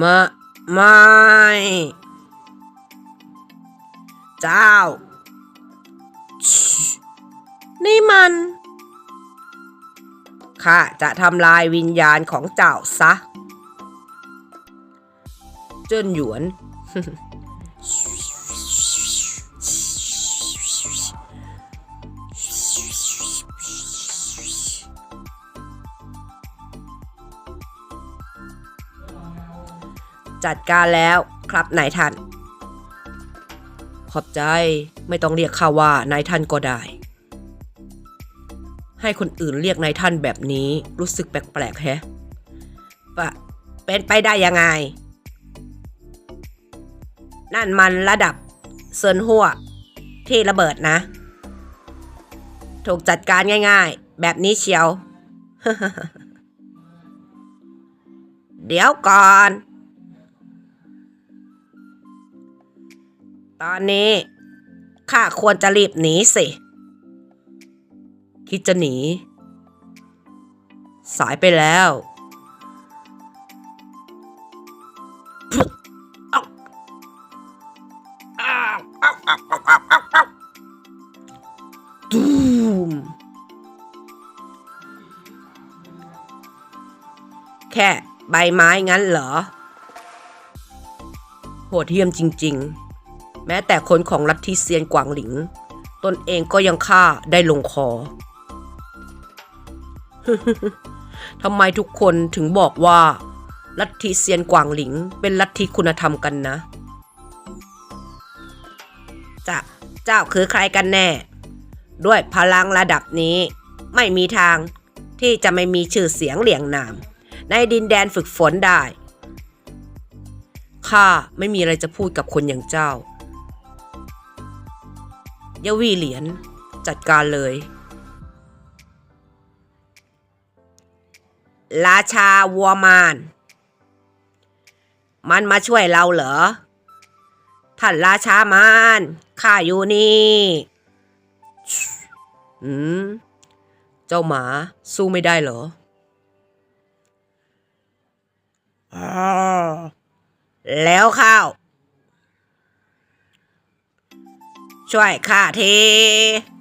มะไม่ เจ้าชินี่มัน ข้าจะทำลายวิญญาณของเจ้าซะ เจิ้นหยวน จัดการแล้วครับนายท่าน ขอบใจไม่ต้องเรียกข้าว่านายท่านก็ได้ ให้คนอื่นเรียกนายท่านแบบนี้รู้สึกแปลกๆแฮะปะเป็นไปได้ยังไง นั่นมันระดับเซินหัวที่ระเบิดนะ ถูกจัดการง่าย ๆ แบบนี้เชียว เดี๋ยวก่อน ตอนนี้ข้าควรจะรีบหนีสิ คิดจะหนี สายไปแล้วตูมแค่ใบไม้งั้นเหรอ โหดเหี้ยมจริง ๆ แม้แต่คนของลัทธิเซียนกวางหลิง ตนเองก็ยังฆ่าได้ลงคอ ทำไมทุกคนถึงบอกว่า ลัทธิเซียนกวางหลิง เป็นลัทธิคุณธรรมกันนะ จะเจ้าคือใครกันแน่ ด้วยพลังระดับนี้ ไม่มีทางที่จะไม่มีชื่อเสียงเหลียงนาม ในดินแดนฝึกฝนได้ข้าไม่มีอะไรจะพูดกับคนอย่างเจ้า ยาวีเหรียญจัดการเลย ราชาวัวมาน มันมาช่วยเราเหรอ ท่านราชามานข้าอยู่นี่อืม เจ้าหมาสู้ไม่ได้เหรออ้าวแล้วข้าว ช่วยข้าที